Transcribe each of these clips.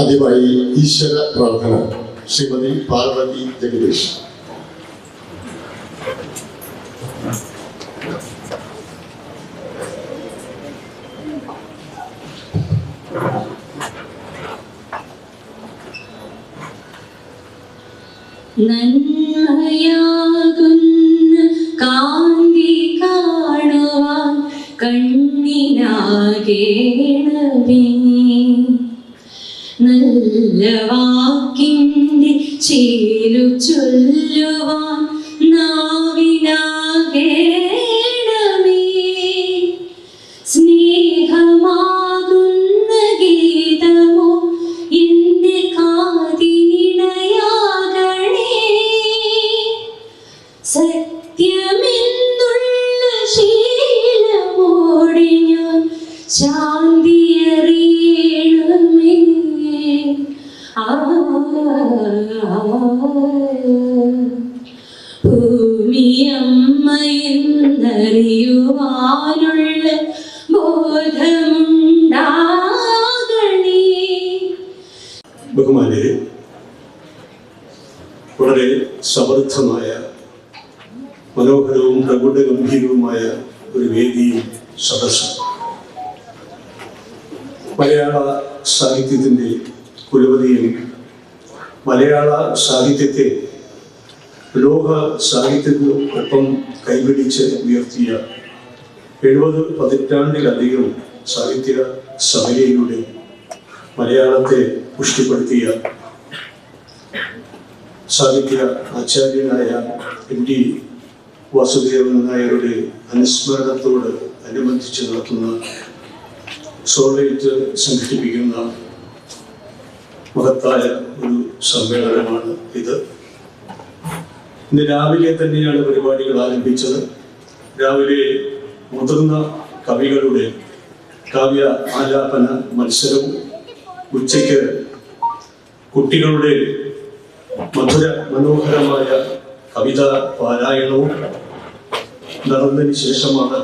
ആദ്യമായി ഈശ്വര പ്രാർത്ഥന. ശ്രീമതി പാർവതി ജഗദീഷ് നന്മയാകുന്ന ലോക സാഹിത്യത്തിനൊപ്പം കൈപിടിച്ച് ഉയർത്തിയ എഴുപത് പതിറ്റാണ്ടിലധികം സാഹിത്യ സമരയിലൂടെ മലയാളത്തെ പുഷ്ടിപ്പെടുത്തിയ സാഹിത്യ ആചാര്യനായ എം ടി വാസുദേവൻ നായരുടെ അനുസ്മരണത്തോട് അനുബന്ധിച്ച് നടത്തുന്ന സോളേറ്റ് സംഘടിപ്പിക്കുന്ന മഹത്തായ ഒരു സമ്മേളനമാണ് ഇത്. ഇന്ന് രാവിലെ തന്നെയാണ് പരിപാടികൾ ആരംഭിച്ചത്. രാവിലെ മുതിർന്ന കവികളുടെ കാവ്യ ആലാപന മത്സരവും ഉച്ചയ്ക്ക് കുട്ടികളുടെ മധുര മനോഹരമായ കവിത പാരായണവും നടന്നതിന് ശേഷമാണ്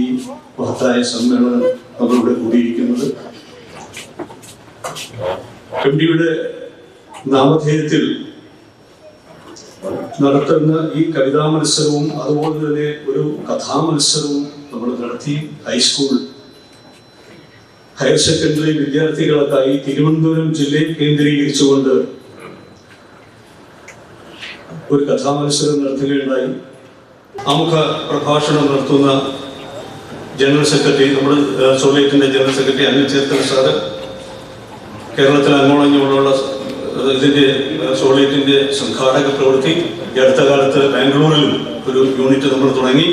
ഈ മഹത്തായ സമ്മേളനം നമ്മളിവിടെ കൂടിയിരിക്കുന്നത്. എം ഡിയുടെ നാമധേയത്തിൽ നടത്തുന്ന ഈ കവിതാ മത്സരവും അതുപോലെ തന്നെ ഒരു കഥാമത്സരവും നമ്മൾ നടത്തി ഹൈസ്കൂൾ. ഹയർ സെക്കൻഡറി വിദ്യാർത്ഥികൾക്കായി തിരുവനന്തപുരം ജില്ലയിൽ കേന്ദ്രീകരിച്ചുകൊണ്ട് ഒരു കഥാമത്സരം നടത്തുകയുണ്ടായി. ആമുഖ പ്രഭാഷണം നടത്തുന്ന ജനറൽ സെക്രട്ടറി നമ്മുടെ സോളിയറ്റിന്റെ general secretary Anil Cherthala sir കേരളത്തിൽ ഇതിന്റെ ഏഹ്, സോളിറ്റിന്റെ സംഘാടക പ്രവൃത്തി. ഈ അടുത്ത കാലത്ത് ബാംഗ്ലൂരിലും ഒരു യൂണിറ്റ് നമ്മൾ തുടങ്ങി.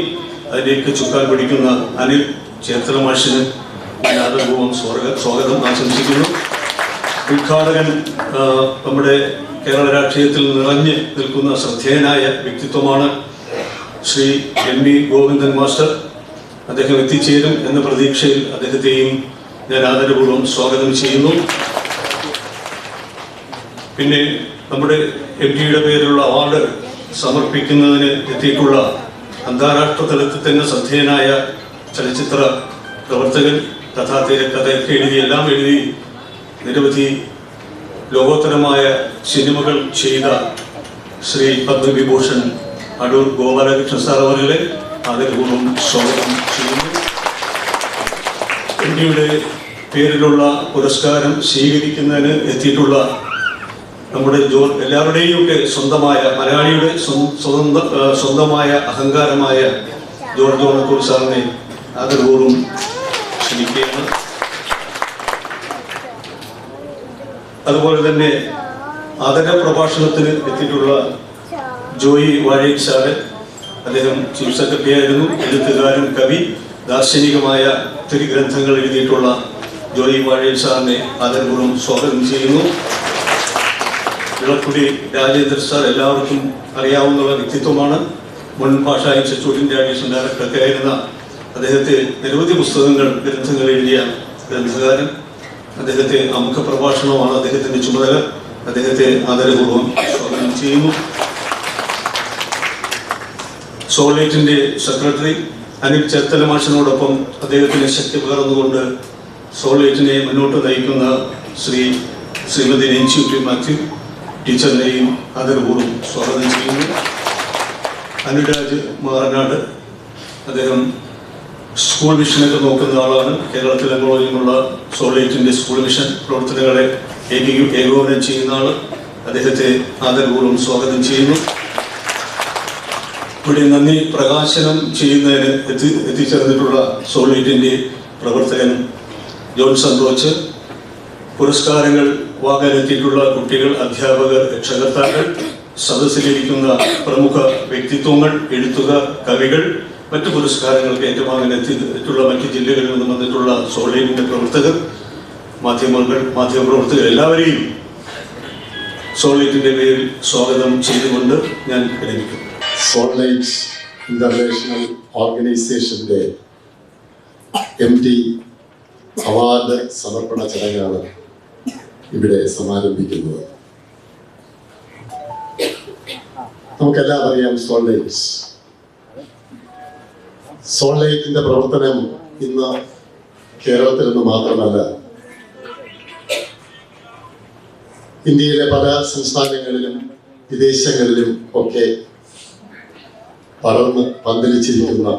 അതിലേക്ക് ചുക്കാൻ പിടിക്കുന്ന അനിൽ ചേർത്തല മാഷിന് ഞാൻ ആദരപൂർവം സ്വാഗതം ആശംസിക്കുന്നു. ഉദ്ഘാടകൻ നമ്മുടെ കേരള രാഷ്ട്രീയത്തിൽ നിറഞ്ഞ് നിൽക്കുന്ന ശ്രദ്ധേയനായ വ്യക്തിത്വമാണ് Shri M V Govindan master. അദ്ദേഹം എത്തിച്ചേരും എന്ന പ്രതീക്ഷയിൽ അദ്ദേഹത്തെയും ഞാൻ ആദരപൂർവം സ്വാഗതം ചെയ്യുന്നു. പിന്നെ നമ്മുടെ എം ജിയുടെ പേരിലുള്ള അവാർഡ് സമർപ്പിക്കുന്നതിന് എത്തിയിട്ടുള്ള അന്താരാഷ്ട്ര തലത്തിൽ തന്നെ ശ്രദ്ധേയനായ ചലച്ചിത്ര പ്രവർത്തകൻ കഥാ കഥയൊക്കെ എഴുതി എല്ലാം എഴുതി നിരവധി ലോകോത്തരമായ സിനിമകൾ ചെയ്ത ശ്രീ പത്മവിഭൂഷൺ അടൂർ ഗോപാലകൃഷ്ണ സാർ അവരുടെ ആദരപൂർവം സ്വാഗതം ചെയ്യുന്നു. ഇന്ത്യയുടെ പേരിലുള്ള പുരസ്കാരം സ്വീകരിക്കുന്നതിന് എത്തിയിട്ടുള്ള നമ്മുടെ ജോ എല്ലാവരുടെയും ഒക്കെ സ്വന്തമായ മലയാളിയുടെ സ്വതന്ത്ര സ്വന്തം സ്വന്തമായ അഹങ്കാരമായ ജോർജ് ഓണക്കൂർ സാറിനെ ആദരപൂർവം ക്ഷണിക്കുകയാണ്. അതുപോലെ തന്നെ ആദര പ്രഭാഷണത്തിന് എത്തിയിട്ടുള്ള ജോയി വാഴയിൽ സാറ് അദ്ദേഹം ചീഫ് സെക്രട്ടറി ആയിരുന്നു എഴുത്തുകാരൻ കവി ദാർശനികമായ ഒത്തിരി ഗ്രന്ഥങ്ങൾ എഴുതിയിട്ടുള്ള ജോയി വാഴയിൽ സാറിനെ ആദരപൂർവം സ്വാഗതം ചെയ്യുന്നു. വിളക്കുടി രാജേന്ദ്ര സാർ എല്ലാവർക്കും അറിയാവുന്ന വ്യക്തിത്വമാണ്. മുൻ ഭാഷാ ഇൻസ്റ്റിറ്റ്യൂട്ടിന്റെ അഡീഷൻ ഡയറക്ടറൊക്കെ ആയിരുന്ന അദ്ദേഹത്തെ നിരവധി പുസ്തകങ്ങൾ ഗ്രന്ഥങ്ങൾ എഴുതിയ ഗ്രന്ഥകാരൻ. അദ്ദേഹത്തെ അമുഖ പ്രഭാഷണമാണ് അദ്ദേഹത്തിന്റെ ചുമതല. അദ്ദേഹത്തെ ആദരപൂർവം സ്വാഗതം ചെയ്യുന്നു. സോളേറ്റിന്റെ സെക്രട്ടറി അനിൽ ചേർത്തല മാഷിനോടൊപ്പം അദ്ദേഹത്തിന് ശക്തി പകർന്നുകൊണ്ട് സോളേറ്റിനെ മുന്നോട്ട് നയിക്കുന്ന ശ്രീ ശ്രീമതി നെഞ്ചി മാത്യു. ടീച്ചറിനെയും ആദരപൂർവം സ്വാഗതം ചെയ്യുന്നു. അനുരാജ് മാറനാട് അദ്ദേഹം സ്കൂൾ മിഷനൊക്കെ നോക്കുന്ന ആളാണ്. കേരളത്തിലെങ്ങോട്ടുമുള്ള സോളേറ്റിന്റെ സ്കൂൾ മിഷൻ പ്രവർത്തനങ്ങളെ ഏകീ ഏകോപനം ചെയ്യുന്ന ആൾ അദ്ദേഹത്തെ ആദരപൂർവം സ്വാഗതം ചെയ്യുന്നു. ഇവിടെ നന്ദി പ്രകാശനം ചെയ്യുന്നതിന് എത്തി എത്തിച്ചേർന്നിട്ടുള്ള സോളേറ്റിന്റെ പ്രവർത്തകൻ ജോൺ സന്തോച്ച് പുരസ്കാരങ്ങൾ വാങ്ങാനെത്തിയിട്ടുള്ള കുട്ടികൾ അധ്യാപകർ രക്ഷകർത്താക്കൾ സദസ്സിലിരിക്കുന്ന പ്രമുഖ വ്യക്തിത്വങ്ങൾ എഴുത്തുകാർ കവികൾ മറ്റു പുരസ്കാരങ്ങൾക്ക് ഏറ്റുവാങ്ങാൻ എത്തിയിട്ടുള്ള മറ്റ് ജില്ലകളിൽ നിന്നും വന്നിട്ടുള്ള സോളിറ്റിന്റെ പ്രവർത്തകർ മാധ്യമങ്ങൾ പ്രവർത്തകർ എല്ലാവരെയും സോളിറ്റിന്റെ പേരിൽ സ്വാഗതം ചെയ്തുകൊണ്ട് ഞാൻ വിരമിക്കുന്നു. സോൾലൈറ്റ് ഇന്റർനാഷണൽ ഓർഗനൈസേഷന്റെ എം ഡി അവാർഡ് സമർപ്പണ ചടങ്ങാണ്. ഇവിടെ സമാരംഭിക്കുന്നത്. നമുക്കെല്ലാം അറിയാം സോൾലൈറ്റ് സോൾലൈറ്റിന്റെ പ്രവർത്തനം ഇന്ന് കേരളത്തിൽ നിന്ന് മാത്രമല്ല. ഇന്ത്യയിലെ പല സംസ്ഥാനങ്ങളിലും വിദേശങ്ങളിലും ഒക്കെ പടർന്ന് പന്തലിച്ചിരിക്കുന്ന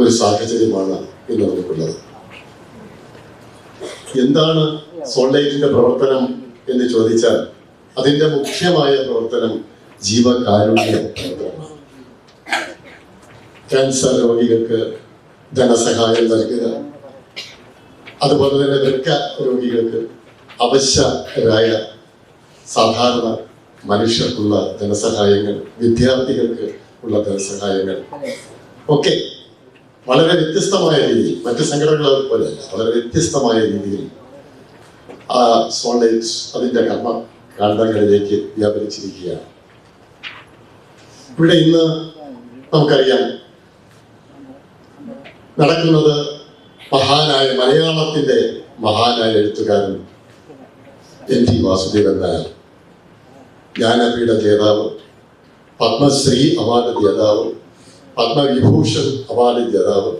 ഒരു സാഹചര്യമാണ് ഇന്ന് നമുക്കുള്ളത്. എന്താണ് സോൾലൈറ്റിന്റെ പ്രവർത്തനം എന്ന് ചോദിച്ചാൽ അതിന്റെ മുഖ്യമായ പ്രവർത്തനം ജീവകാരുണ്യ ക്യാൻസർ രോഗികൾക്ക് ധനസഹായം നൽകുക അതുപോലെ തന്നെ വൃക്ക രോഗികൾക്ക് അവശ്യരായ സാധാരണ മനുഷ്യർക്കുള്ള ധനസഹായങ്ങൾ വിദ്യാർത്ഥികൾക്ക് ഉള്ള ധനസഹായങ്ങൾ. ഒക്കെ വളരെ വ്യത്യസ്തമായ രീതിയിൽ മറ്റ് സംഘടനകളെ പോലെയല്ല വളരെ വ്യത്യസ്തമായ രീതിയിൽ ആ സോളേറ്റ് അതിന്റെ കർമ്മ കാന്തങ്ങളിലേക്ക് വ്യാപരിച്ചിരിക്കുകയാണ്. ഇവിടെ ഇന്ന് നമുക്കറിയാം നടക്കുന്നത് മഹാനായ മലയാളത്തിന്റെ മഹാനായ എഴുത്തുകാരൻ എൻ ടി വാസുദേവൻ നായർ ജ്ഞാനപീഠ ജേതാവ് പത്മശ്രീ അവാർഡ് ജേതാവ് പത്മവിഭൂഷൺ അവാർഡ് ജേതാവ്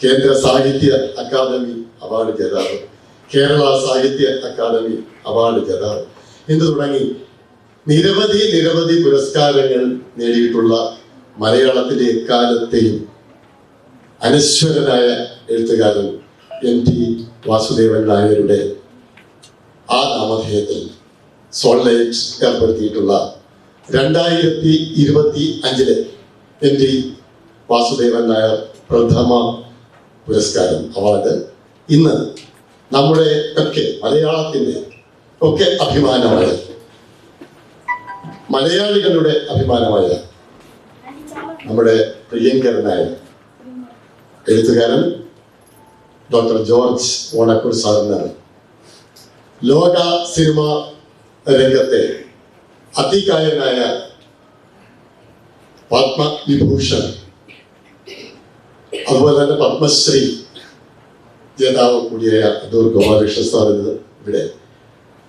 കേന്ദ്ര സാഹിത്യ അക്കാദമി അവാർഡ് ജേതാവ് കേരള സാഹിത്യ അക്കാദമി അവാർഡ് ജേതാവ്. എന്ന് തുടങ്ങി നിരവധി നിരവധി പുരസ്കാരങ്ങൾ നേടിയിട്ടുള്ള മലയാളത്തിലെ എക്കാലത്തെയും അനശ്വരനായ എഴുത്തുകാരൻ എൻ ടി വാസുദേവൻ നായരുടെ ആ നാമധേയത്തിൽ സോൺലൈറ്റ് ഏർപ്പെടുത്തിയിട്ടുള്ള രണ്ടായിരത്തി ഇരുപത്തി അഞ്ചിലെ എൻ ടി വാസുദേവൻ നായർ പ്രഥമ പുരസ്കാരം അവാർഡ് ഇന്ന് നമ്മുടെ ഒക്കെ മലയാളത്തിന്റെ ഒക്കെ അഭിമാനമായ മലയാളികളുടെ അഭിമാനമായ നമ്മുടെ പ്രിയങ്കരനായ എഴുത്തുകാരൻ ഡോക്ടർ ജോർജ് ഓണക്കൂർ സാറിനാണ് ലോക സിനിമ രംഗത്തെ അതികായനായ പത്മവിഭൂഷൺ അതുപോലെ തന്നെ പത്മശ്രീ ജേതാവ് കൂടിയായ അടൂർ ഗോപാലകൃഷ്ണ സാർ ഇത് ഇവിടെ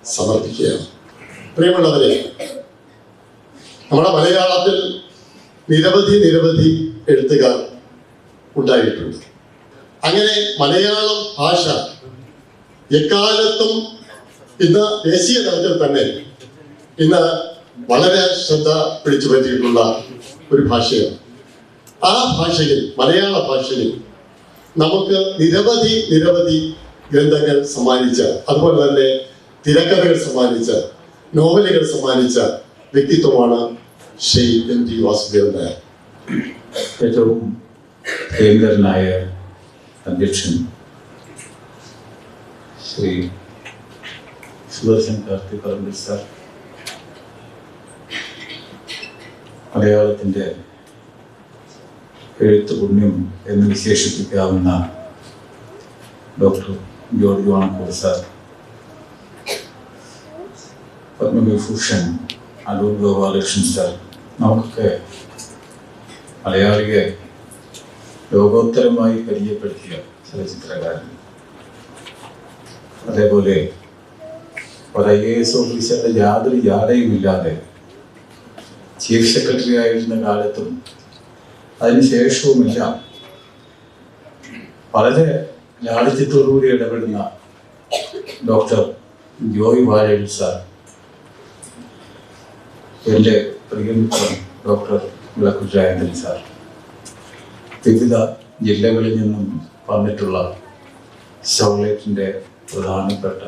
സമർപ്പിക്കുകയാണ്. പ്രിയമുള്ളവരെ നമ്മുടെ മലയാളത്തിൽ നിരവധി നിരവധി എഴുത്തുകാർ ഉണ്ടായിട്ടുണ്ട്. അങ്ങനെ മലയാളം ഭാഷ എക്കാലത്തും ഇന്ന് ദേശീയ തലത്തിൽ തന്നെ ഇന്ന് വളരെ ശ്രദ്ധ പിടിച്ചു പറ്റിയിട്ടുള്ള ഒരു ഭാഷയാണ്. ആ ഭാഷയിൽ മലയാള ഭാഷയിൽ നമുക്ക് നിരവധി നിരവധി ഗ്രന്ഥങ്ങൾ സമ്മാനിച്ച അതുപോലെ തന്നെ തിരക്കഥകൾ സമ്മാനിച്ച നോവലുകൾ സമ്മാനിച്ച വ്യക്തിത്വമാണ് ശ്രീ എം ടി വാസുദേവൻ നായർ. ഏറ്റവും പ്രിയങ്കരനായ അധ്യക്ഷൻ ശ്രീ സുദർശൻ കാർത്തി പറമ്പിൽ സാർ. മലയാളത്തിന്റെ എഴുത്ത് പുണ്യം എന്ന് വിശേഷിപ്പിക്കാവുന്ന doctor George Vanakkoor sir. Padma Vibhushan Adoor Gopalakrishnan sir. നമുക്കൊക്കെ മലയാളിയെ ലോകോത്തരമായി പരിചയപ്പെടുത്തിയ ചലച്ചിത്രകാരൻ അതേപോലെ ഒരു ഐ എ എസ് ഓഫീസറുടെ യാതൊരു ജാടയുമില്ലാതെ ചീഫ് സെക്രട്ടറി ആയിരുന്ന കാലത്തും അതിനുശേഷവുമെല്ലാം വളരെ ലാളിത്യത്തോടുകൂടി ഇടപെടുന്ന ഡോക്ടർ ജോയ് വാഴയിൽ സാർ എന്റെ പ്രിയമിത്രം ഡോക്ടർ വിളക്കുജായന്തൻ സാർ വിവിധ ജില്ലകളിൽ നിന്നും വന്നിട്ടുള്ള ഷോളേറ്റിന്റെ പ്രധാനപ്പെട്ട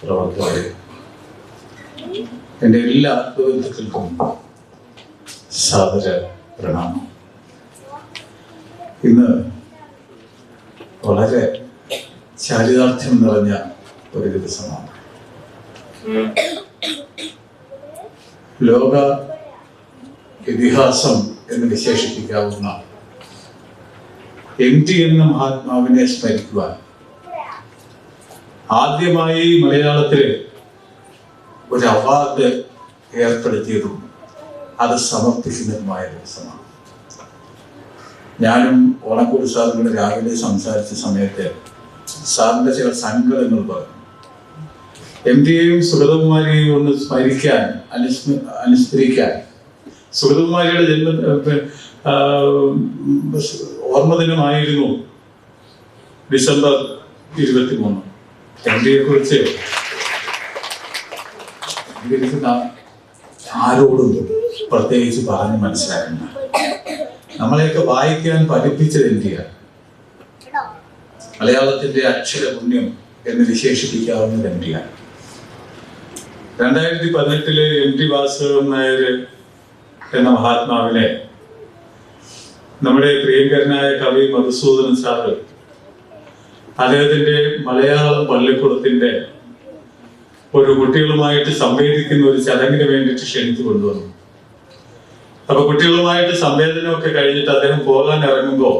പ്രവർത്തകരെ എന്റെ എല്ലാ ആത്മബന്ധുക്കൾക്കും സാദര പ്രണാമം. ഇന്ന് വളരെ ചാരിതാർത്ഥ്യം നിറഞ്ഞ ഒരു ദിവസമാണ്. ലോക ഇതിഹാസം എന്ന് വിശേഷിപ്പിക്കാവുന്ന എം ടി എന്ന മഹാത്മാവിനെ സ്മരിക്കുവാൻ ആദ്യമായി മലയാളത്തിൽ ഒരു അവാർഡ് ഏർപ്പെടുത്തിയതും അത് സമർപ്പിക്കുന്നതുമായ ദിവസമാണ്. ഞാനും ഓണക്കൂട് സാറിനോട് രാവിലെ സംസാരിച്ച സമയത്ത് സാറിന്റെ ചില സങ്കടങ്ങൾ പറഞ്ഞു. എം ടിയെയും സുഗതകുമാരിയെയും ഒന്ന് സ്മരിക്കാൻ അനുസ്മ അനുസ്മരിക്കാൻ. സുഗതകുമാരിയുടെ ജന്മ ഓർമ്മദിനമായിരുന്നു ഓർമ്മ ദിനമായിരുന്നു ഡിസംബർ ഇരുപത്തി മൂന്ന് എം ടിയെ കുറിച്ച് ആരോടും പ്രത്യേകിച്ച് പറഞ്ഞ് മനസ്സിലാക്കണ്ട നമ്മളെയൊക്കെ വായിക്കാൻ പഠിപ്പിച്ചത് എന്തിയാണ് മലയാളത്തിന്റെ അക്ഷര പുണ്യം എന്ന് വിശേഷിപ്പിക്കാവുന്നത് എന്തിയാ രണ്ടായിരത്തി പതിനെട്ടിലെ എം ടി വാസുദേവൻ നായർ എന്ന മഹാത്മാവിനെ നമ്മുടെ പ്രിയങ്കരനായ കവി മധുസൂദനൻ സാറ് അദ്ദേഹത്തിന്റെ മലയാളം പള്ളിക്കൂടത്തിന്റെ ഒരു കുട്ടികളുമായിട്ട് സംവേദിക്കുന്ന ഒരു ചടങ്ങിന് വേണ്ടിയിട്ട് ക്ഷണിച്ചു കൊണ്ടുവന്നു. അപ്പൊ കുട്ടികളുമായിട്ട് സംവേദനമൊക്കെ കഴിഞ്ഞിട്ട് അദ്ദേഹം പോകാൻ ഇറങ്ങുമ്പോൾ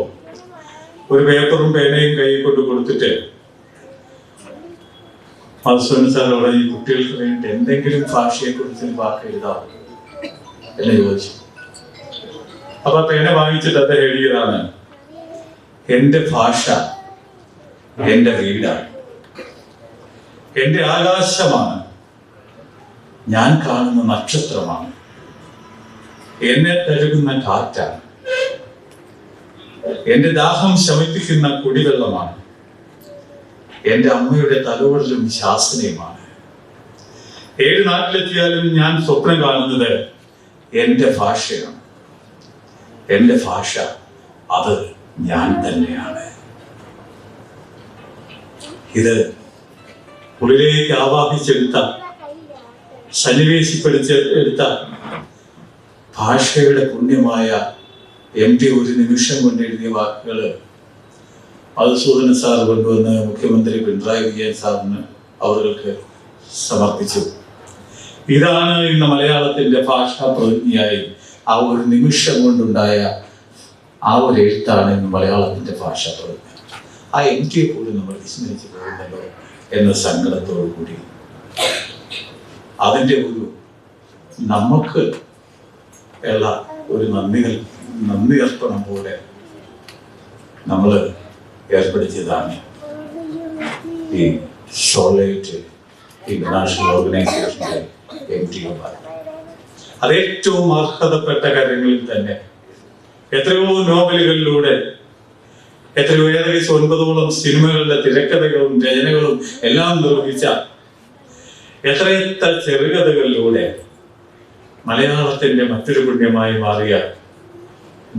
ഒരു പേപ്പറും പേനയും കൈ കൊണ്ട് കൊടുത്തിട്ട് മധുസൂദൻ സാറോട് ഈ കുട്ടികൾക്ക് വേണ്ടി എന്തെങ്കിലും ഭാഷയെ കുറിച്ച് വാക്ക് എഴുതാം എന്ന് ചോദിച്ചു. അപ്പൊ പേന വാങ്ങിച്ചിട്ട് അദ്ദേഹം എഴുതിയതാണ് എന്റെ ഭാഷ എന്റെ വീടാണ്. എന്റെ ആകാശമാണ്. ഞാൻ കാണുന്ന നക്ഷത്രമാണ്. എന്നെ തഴുകുന്ന കാറ്റാണ്. എന്റെ ദാഹം ശമിപ്പിക്കുന്ന കുടിവെള്ളമാണ്. എന്റെ അമ്മയുടെ തലവടലും ശാസനയുമാണ്. ഏത് നാട്ടിലെത്തിയാലും ഞാൻ സ്വപ്നം കാണുന്നത് എന്റെ ഭാഷയാണ്. എന്റെ ഭാഷ അത് ഞാൻ തന്നെയാണ്. ഇത് ഉള്ളിലേക്ക് ആവാഹിച്ചെടുത്ത സന്നിവേശിപ്പെടുത്തി എടുത്ത ഭാഷയുടെ പുണ്യമായ എം ടി ഒരു നിമിഷം കൊണ്ട് എഴുതിയ വാക്കുകൾ മധുസൂദന സാർ കൊണ്ടുവന്ന് മുഖ്യമന്ത്രി പിണറായി വിജയൻ സാറിന് അവർക്ക് സമർപ്പിച്ചു. ഇതാണ് ഇന്ന് മലയാളത്തിന്റെ ഭാഷാ പ്രതിജ്ഞയായി ആ ഒരു നിമിഷം കൊണ്ടുണ്ടായ ആ ഒരു എഴുത്താണ് ഇന്ന് മലയാളത്തിന്റെ ഭാഷാ പ്രതിജ്ഞ. ആ എം ടിയെ പോലും നമ്മൾ വിസ്മരിച്ചു പോകുന്നല്ലോ എന്ന സങ്കടത്തോടു കൂടി അതിന്റെ ഒരു നമുക്ക് ഉള്ള ഒരു നന്ദി നന്ദി അർപ്പണം പോലെ നമ്മൾ ഏർപ്പെടുത്തിയതാണ് ഈ ഷോളേറ്റ് ഇന്റർനാഷണൽ ഓർഗനൈസേഷന്റെ എം ടി അത് ഏറ്റവും അർഹതപ്പെട്ട കാര്യങ്ങളിൽ തന്നെ. എത്രയോ നോവലുകളിലൂടെ എത്രയോ ഏകദേശം ഒൻപതോളം സിനിമകളുടെ തിരക്കഥകളും രചനകളും എല്ലാം നിർവഹിച്ച എത്രയെത്ര ചെറുകഥകളിലൂടെ മലയാളത്തിന്റെ മറ്റൊരു പുണ്യമായി മാറിയ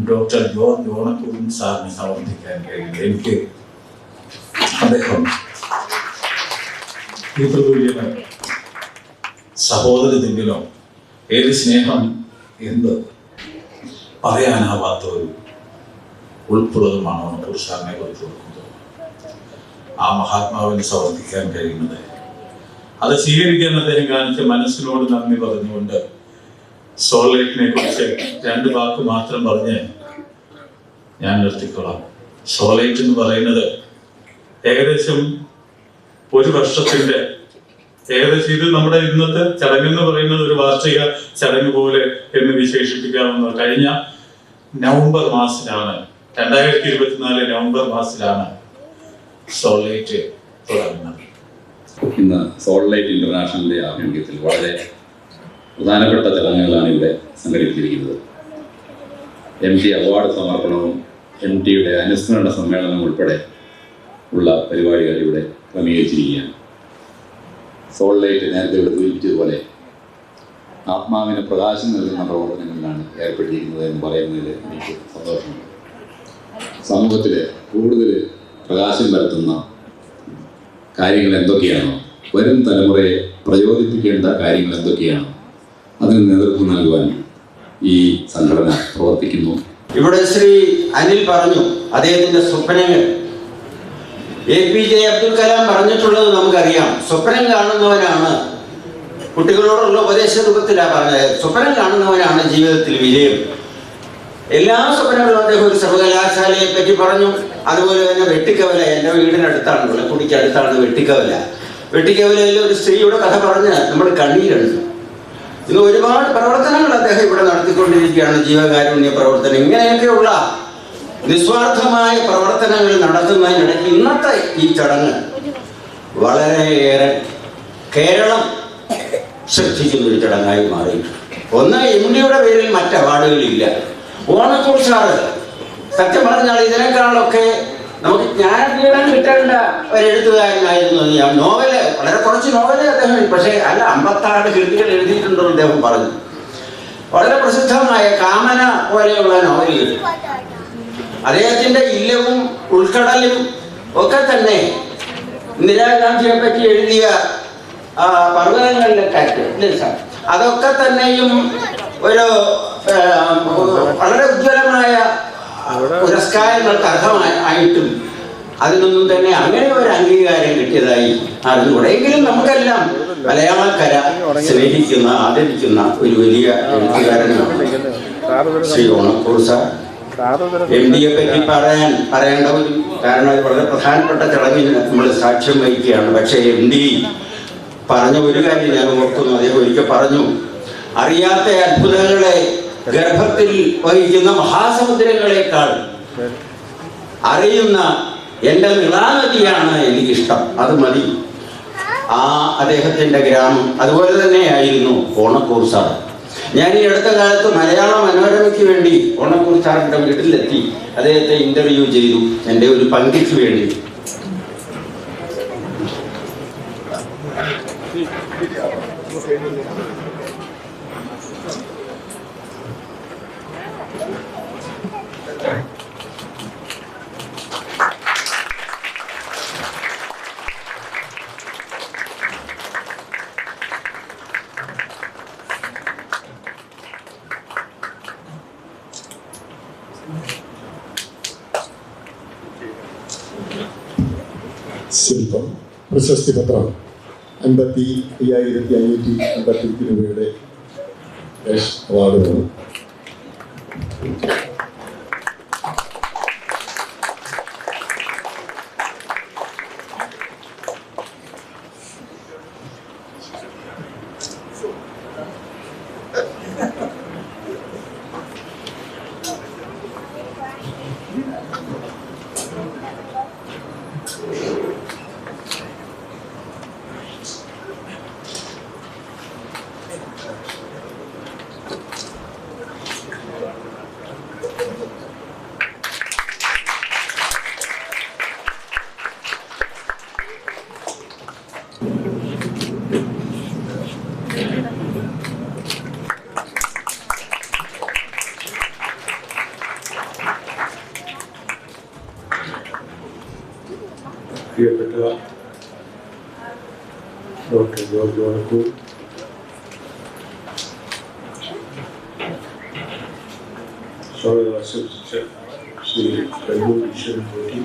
ഡോക്ടർ ജോൺ ഓണക്കൂടും സാറിന് സമർപ്പിക്കാൻ കഴിയില്ല എനിക്ക് അദ്ദേഹം ഈ പ്രതുല്യന് സഹോദരത്തിങ്കിലോ ഏത് സ്നേഹം എന്ത് പറയാനാവാത്ത ഒരു ഉൾപ്പുള്ളതുമാണ് ഓണക്കൂർ സാറിനെ കുറിച്ച് കൊടുക്കുന്നത് ആ മഹാത്മാവിന് സമർപ്പിക്കാൻ കഴിയുന്നത്. അത് സ്വീകരിക്കാൻ അദ്ദേഹം കാണിച്ച മനസ്സിനോട് നന്ദി പറഞ്ഞുകൊണ്ട് സോളേറ്റിനെ കുറിച്ച് രണ്ട് വാക്ക് മാത്രം പറഞ്ഞ് ഞാൻ നിർത്തിക്കൊള്ളാം സോളൈറ്റ് എന്ന് പറയുന്നത് ഏകദേശം ഒരു വർഷത്തിന്റെ ഏകദേശം ഇത് നമ്മുടെ ഇന്നത്തെ ചടങ്ങെന്ന് പറയുന്നത് ഒരു വാർഷിക ചടങ്ങ് പോലെ എന്ന് വിശേഷിപ്പിക്കാവുന്ന കഴിഞ്ഞ നവംബർ മാസത്തിലാണ് രണ്ടായിരത്തി ഇരുപത്തിനാല് നവംബർ മാസത്തിലാണ് സോൾലൈറ്റ് തുടങ്ങുന്നത്. ഇന്ന് സോൾലൈറ്റ് ഇന്റർനാഷണലിന്റെ ആഭിമുഖ്യത്തിൽ വളരെ പ്രധാനപ്പെട്ട ചടങ്ങുകളാണ് ഇവിടെ സംഘടിപ്പിച്ചിരിക്കുന്നത്. എം ടി അവാർഡ് സമർപ്പണവും എം ടിയുടെ അനുസ്മരണ സമ്മേളനം ഉൾപ്പെടെ ഉള്ള പരിപാടികൾ ഇവിടെ ക്രമീകരിച്ചിരിക്കുകയാണ്. സോൾലൈറ്റ് നേരത്തെ ഇവിടെ സൂചിപ്പിച്ചതുപോലെ ആത്മാവിന് പ്രകാശം നൽകുന്ന പ്രവർത്തനങ്ങളിലാണ് ഏർപ്പെട്ടിരിക്കുന്നത് എന്ന് പറയുന്നതിൽ എനിക്ക് സന്തോഷമുണ്ട്. സമൂഹത്തിൽ കൂടുതൽ പ്രകാശം വരുത്തുന്ന കാര്യങ്ങൾ എന്തൊക്കെയാണോ വരും തലമുറയെ പ്രചോദിപ്പിക്കേണ്ട കാര്യങ്ങൾ എന്തൊക്കെയാണോ അതിന് നേതൃത്വം നൽകുവാൻ ഈ സംഘടന പ്രവർത്തിക്കുന്നു. ഇവിടെ ശ്രീ അനിൽ പറഞ്ഞു അദ്ദേഹത്തിന്റെ സ്വപ്നങ്ങൾ. A P J Abdul Kalam പറഞ്ഞിട്ടുള്ളത് നമുക്കറിയാം. സ്വപ്നം കാണുന്നവനാണ്. കുട്ടികളോടുള്ള ഉപദേശ രൂപത്തിലാണ് പറഞ്ഞത്. സ്വപ്നം കാണുന്നവനാണ് ജീവിതത്തിൽ വിജയം. എല്ലാ സ്വപ്നങ്ങളും അദ്ദേഹം ഒരു സർവകലാശാലയെ പറ്റി പറഞ്ഞു. അതുപോലെ തന്നെ വെട്ടിക്കവല എന്റെ വീടിനടുത്താണ് വിളക്കുടിക്ക് അടുത്താണ് വെട്ടിക്കവല. വെട്ടിക്കവലയിൽ ഒരു സ്ത്രീയുടെ കഥ പറഞ്ഞ് നമ്മുടെ കണ്ണീരുണ്ട് ഇന്ന് ഒരുപാട് പ്രവർത്തനങ്ങൾ അദ്ദേഹം ഇവിടെ നടത്തിക്കൊണ്ടിരിക്കുകയാണ്. ജീവകാരുണ്യ പ്രവർത്തനം. ഇങ്ങനെയൊക്കെയുള്ള നിസ്വാർത്ഥമായ പ്രവർത്തനങ്ങൾ നടത്തുന്നതിനിടയ്ക്ക് ഇന്നത്തെ ഈ ചടങ്ങ് വളരെയേറെ കേരളം ശ്രദ്ധിക്കുന്ന ഒരു ചടങ്ങായി മാറിയിട്ടുണ്ട്. ഒന്ന് എം ഡിയുടെ പേരിൽ മറ്റ് അവാർഡുകളില്ല ഓണക്കൂർ സത്യം പറഞ്ഞാൽ ഇതിനേക്കാളൊക്കെ നമുക്ക് ജ്ഞാനപീഠം കിട്ടേണ്ട ഒരു എഴുത്തുകാരനായിരുന്നു ഞാൻ നോവൽ വളരെ കുറച്ച് നോവൽ അദ്ദേഹം പക്ഷേ അല്ല അമ്പത്താറ് കൃതികൾ എഴുതിയിട്ടുണ്ടെന്ന് അദ്ദേഹം പറഞ്ഞു. വളരെ പ്രസിദ്ധമായ കാമന പോലെയുള്ള നോവലുകൾ അദ്ദേഹത്തിന്റെ ഇല്ലവും ഉൾക്കടലും ഒക്കെ തന്നെ ഇന്ദിരാഗാന്ധിയെ പറ്റി എഴുതിയ പർവതങ്ങളിലെ കാറ്റ് അതൊക്കെ തന്നെയും ഒരു വളരെ ഉജ്ജ്വലമായ പുരസ്കാരങ്ങൾക്ക് അർഹമായിട്ടും അതിനൊന്നും തന്നെ അങ്ങനെ ഒരു അംഗീകാരം കിട്ടിയതായി അറിഞ്ഞുകൂടെ. എങ്കിലും നമുക്കെല്ലാം മലയാളക്കര സ്നേഹിക്കുന്ന ആദരിക്കുന്ന ഒരു വലിയ എഴുത്തുകാരനാണ് ശ്രീ ഓണക്കൂർ സാർ എം ഡിയെ പറ്റി പറയാൻ പറയേണ്ട ഒരു കാരണം അത് വളരെ പ്രധാനപ്പെട്ട ചടങ്ങിന് നമ്മൾ സാക്ഷ്യം വഹിക്കുകയാണ്. പക്ഷേ എം ഡി പറഞ്ഞ ഒരു കാര്യം ഞാൻ ഓർക്കുന്നു. അദ്ദേഹം ഒരിക്കൽ പറഞ്ഞു അറിയാത്ത അത്ഭുതങ്ങളെ ഗർഭത്തിൽ വഹിക്കുന്ന മഹാസമുദ്രങ്ങളെക്കാൾ അറിയുന്ന എന്റെ നിളാനദിയാണ് എനിക്കിഷ്ടം. അത് മതി. ആ അദ്ദേഹത്തിന്റെ ഗ്രാമം അതുപോലെ തന്നെയായിരുന്നു ഓണക്കൂർ സാർ. ഞാൻ ഈ അടുത്ത കാലത്ത് മലയാള മനോരമയ്ക്ക് വേണ്ടി ഓണക്കൂർ സാറിന്റെ വീട്ടിലെത്തി അദ്ദേഹത്തെ ഇന്റർവ്യൂ ചെയ്തു. എന്റെ ഒരു പങ്കിക്ക് വേണ്ടി. പ്രശസ്തി പത്രം അൻപത്തി അയ്യായിരത്തി അഞ്ഞൂറ്റി അൻപത്തി രൂപയുടെ ക്യാഷ് അവാർഡുമാണ്. പ്രിയപ്പെട്ട ഡോക്ടർ ജോർജ് ഓണക്കൂർ സ്വാഗതം ആശംസിച്ച ശ്രീ കൈമൂർ ഈശ്വരൻ പോറ്റി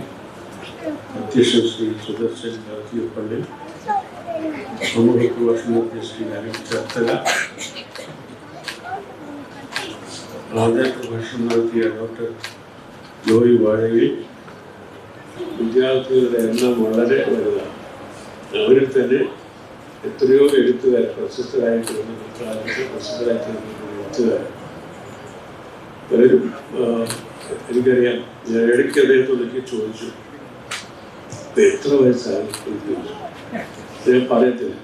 അധ്യക്ഷൻ ശ്രീ സുദർശൻ പള്ളി സമൂഹ പ്രഭാഷണ ശ്രീ അനിൽ ചർത്തല ആദ്യ പ്രഭാഷണം നടത്തിയ ഡോക്ടർ ജോയി വാഴയിൽ വിദ്യാർത്ഥികളുടെ എണ്ണം വളരെ വലുതാണ്. അവരിൽ തന്നെ എത്രയോ എഴുത്തുകാർ പ്രശസ്തരായിട്ടുള്ള കാലത്ത് പ്രശസ്തരായിട്ടുള്ള എഴുത്തുകാർ. പലരും എനിക്കറിയാം ഞാൻ ഇടയ്ക്ക് അദ്ദേഹത്തോടൊക്കെ ചോദിച്ചു "ഇത് എത്ര വയസ്സായി? ചോദിച്ചു. അദ്ദേഹം പറയത്തില്ല.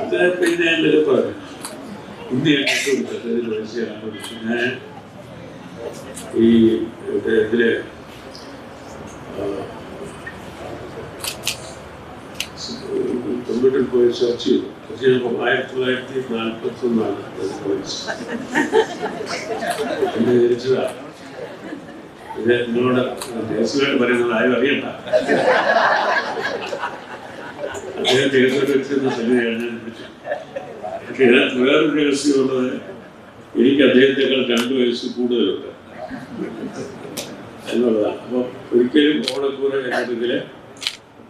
അത് പിന്നെ എന്തൊക്കെ പറഞ്ഞു. ഇന്ന് ഞാൻ കണ്ടുപിടിച്ചു അദ്ദേഹത്തിന് വയസ്സാണ് ഞാൻ ഈ ഇതിലെ വീട്ടിൽ പോയി സെർച്ച് ചെയ്തു. സെർച്ച് ചെയ്തപ്പോൾ ആയിരത്തി തൊള്ളായിരത്തി നാൽപ്പത്തി ഒന്നാണ് എന്ന് വിചാരിച്ചതാ. ഇത് നിങ്ങളോട് രഹസ്യമായിട്ട് പറയുന്നത് ആരും അറിയണ്ട. അദ്ദേഹം രഹസ്യമായിട്ട് വെച്ചിരുന്ന സംഗതിയാണ് ഞാൻ ഇതിനകത്ത് വേറൊരു രഹസ്യമുള്ളത് എനിക്ക് അദ്ദേഹത്തെക്കാൾ രണ്ട് വയസ്സ് കൂടുതലുണ്ട്. എന്നുള്ളതാണ്. അപ്പോൾ ഒരിക്കലും ഓണക്കൂറ എന്നതിൽ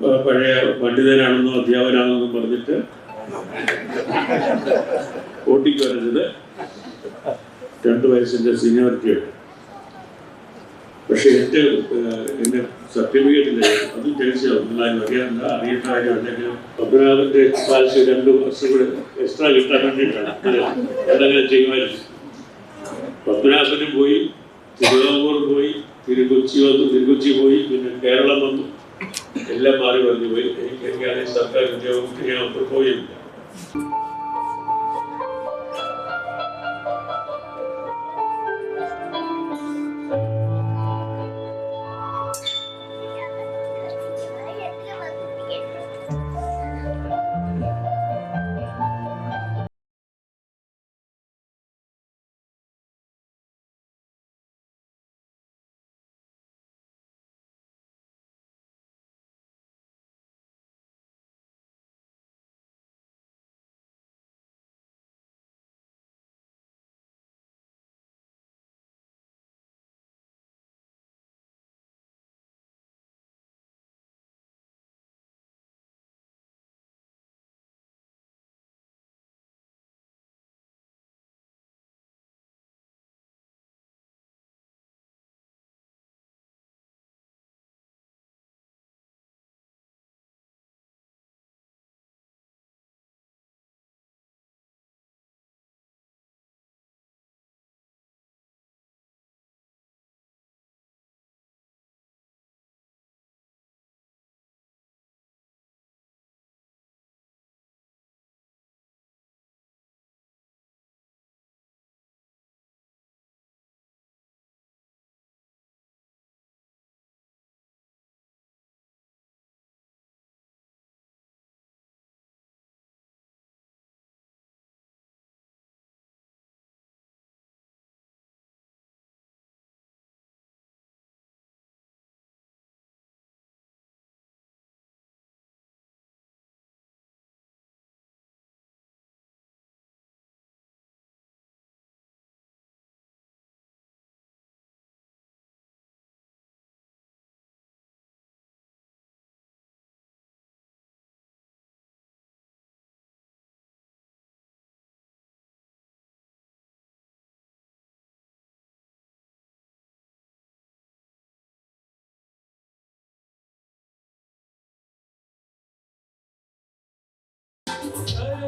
പഴയ പണ്ഡിതനാണെന്നോ അധ്യാപകനാണെന്നും പറഞ്ഞിട്ട് ഓട്ടിക്ക് വരഞ്ഞത് രണ്ട് വയസ്സിന്റെ സീനിയോറിറ്റി പക്ഷെ എന്റെ എന്റെ സർട്ടിഫിക്കറ്റിൽ അതും രഹസ്യമാണ് നിങ്ങളാരും അറിയാറില്ല. അറിയേണ്ട കാര്യം ഉണ്ടെങ്കിലും പത്മനാഭന്റെ കാലത്ത് രണ്ട് വർഷം കൂടെ എക്സ്ട്രാ കിട്ടാൻ വേണ്ടിയിട്ടാണ്. എന്തെങ്കിലും ചെയ്യുമായിരുന്നു. പത്മനാഭനും പോയി തിരുവിതാംകൂർ പോയി തിരുക്കൊച്ചി വന്നു. തിരുക്കൊച്ചി പോയി പിന്നെ കേരളം വന്നു. എല്ലാം മാറി പറഞ്ഞു പോയി. എനിക്ക് സർക്കാർ ഞാൻ അപ്പോൾ പോയില്ല.